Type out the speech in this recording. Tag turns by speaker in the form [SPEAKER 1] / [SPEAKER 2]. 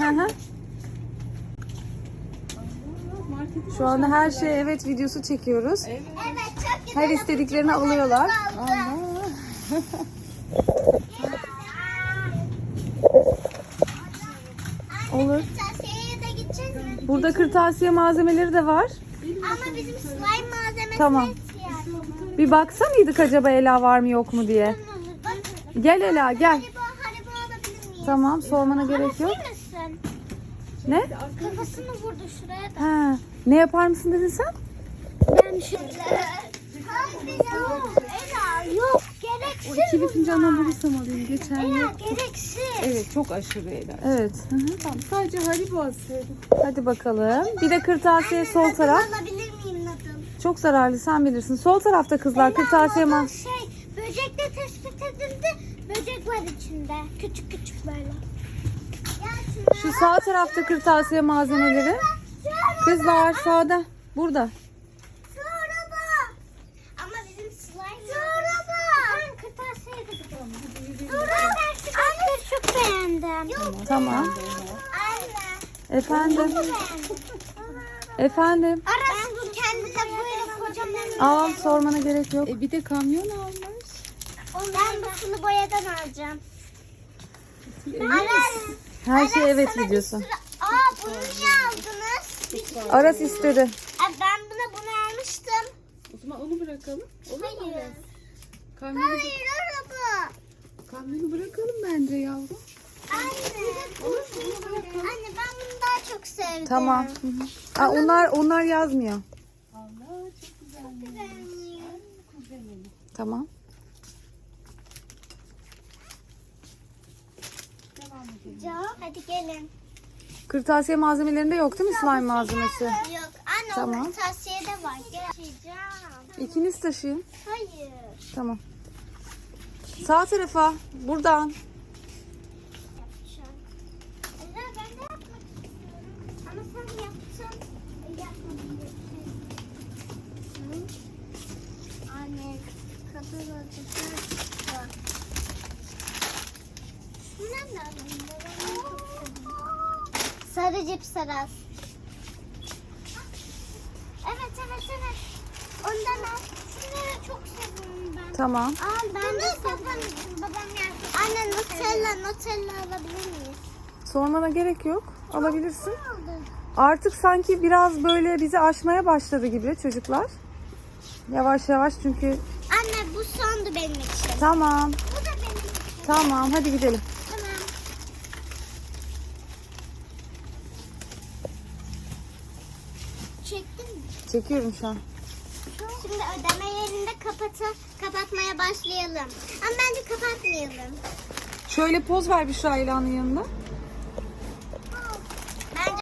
[SPEAKER 1] Hı Şu anda her şey evet videosu çekiyoruz.
[SPEAKER 2] Evet.
[SPEAKER 3] Evet çok güzel.
[SPEAKER 1] Her istediklerini alıyorlar. Olur. Burada kırtasiye malzemeleri de var.
[SPEAKER 3] Ama bizim slime malzemesi
[SPEAKER 1] Tamam. Bir baksa mıydık acaba Ela var mı yok mu diye. Gel Ela gel. Tamam sormana gerek yok. Ne?
[SPEAKER 3] Kafasını vurdu şuraya da.
[SPEAKER 1] Ha, ne yapar mısın dedin sen?
[SPEAKER 3] Ben şu... Ela yok
[SPEAKER 2] O
[SPEAKER 3] gereksiz.
[SPEAKER 2] ikili fincandan bulursam alayım. Geçen
[SPEAKER 3] Ela
[SPEAKER 2] yok.
[SPEAKER 3] gereksiz.
[SPEAKER 2] Evet çok aşırı Ela.
[SPEAKER 1] Evet. Hı hı.
[SPEAKER 2] Tamam sadece Haribo alsaydım.
[SPEAKER 1] Hadi bakalım. Bir de kırtasiye sol taraf.
[SPEAKER 3] Alabilir miyim Nadal?
[SPEAKER 1] Çok zararlı sen bilirsin. Sol tarafta kızlar kırtasiye
[SPEAKER 3] Ela,
[SPEAKER 1] mal.
[SPEAKER 3] Nadal Şey böcekle tespit edildi. Böcek var içinde. Küçük küçük böyle.
[SPEAKER 1] Şu sağ tarafta kırtasiye malzemeleri. Kızlar sağda. Burada.
[SPEAKER 3] Yok.
[SPEAKER 1] Tamam.
[SPEAKER 3] Anne.
[SPEAKER 1] Efendim. Efendim.
[SPEAKER 3] Aras bu kendi de böyle kocaman.
[SPEAKER 1] Al sormana gerek yok.
[SPEAKER 2] E bir de kamyon almış.
[SPEAKER 3] Ben bunu boyadan alacağım. Aras.
[SPEAKER 1] Her şey
[SPEAKER 3] Aras,
[SPEAKER 1] evet
[SPEAKER 3] sana bir
[SPEAKER 1] videosu.
[SPEAKER 3] sürü- Aa bunu niye aldınız?
[SPEAKER 1] Aras istedi.
[SPEAKER 3] Aa, ben buna bunu almıştım.
[SPEAKER 2] O zaman onu bırakalım. Olur mu?
[SPEAKER 3] Hayır.
[SPEAKER 2] Kamyonu,
[SPEAKER 3] Hayır araba.
[SPEAKER 2] kamyonu bırakalım bence yavrum.
[SPEAKER 3] Anne. Anne ben bunu daha çok sevdim.
[SPEAKER 1] Tamam. Hı hı. Aa, onlar onlar yazmıyor.
[SPEAKER 2] Allah çok güzel.
[SPEAKER 1] Tamam.
[SPEAKER 3] Hadi gelin.
[SPEAKER 1] Kırtasiye malzemelerinde yok değil mi slime malzemesi?
[SPEAKER 3] Yok. Anne
[SPEAKER 1] Tamam.
[SPEAKER 3] onun tavsiyede var. Gel.
[SPEAKER 1] İkiniz taşıyın.
[SPEAKER 3] Hayır.
[SPEAKER 1] Tamam. Sağ tarafa. Buradan.
[SPEAKER 3] Ela ben de yapmak istiyorum. Ama sen yaptın. E, Yapmadın. Hı? Anne kadın acısı var. Şundan da alayım. Ben onu çok seviyorum. Sarı cips aras. Evet evet evet. Ondan al. Şunları çok seviyorum ben.
[SPEAKER 1] Tamam.
[SPEAKER 3] Aa, ben de babam, babam yer. Anne Nutella, Nutella alabilir miyiz?
[SPEAKER 1] Sormana gerek yok. Alabilirsin. Artık sanki biraz böyle bizi aşmaya başladı gibi çocuklar. Yavaş yavaş çünkü.
[SPEAKER 3] Anne bu sondu benim için.
[SPEAKER 1] Tamam.
[SPEAKER 3] Bu da benim için.
[SPEAKER 1] Tamam hadi gidelim.
[SPEAKER 3] Tamam. Çektin mi?
[SPEAKER 1] Çekiyorum şu an.
[SPEAKER 3] Şimdi ödeme yerinde kapatı, kapatmaya başlayalım. Ama bence kapatmayalım.
[SPEAKER 1] Şöyle poz ver bir şu Ayla'nın yanında.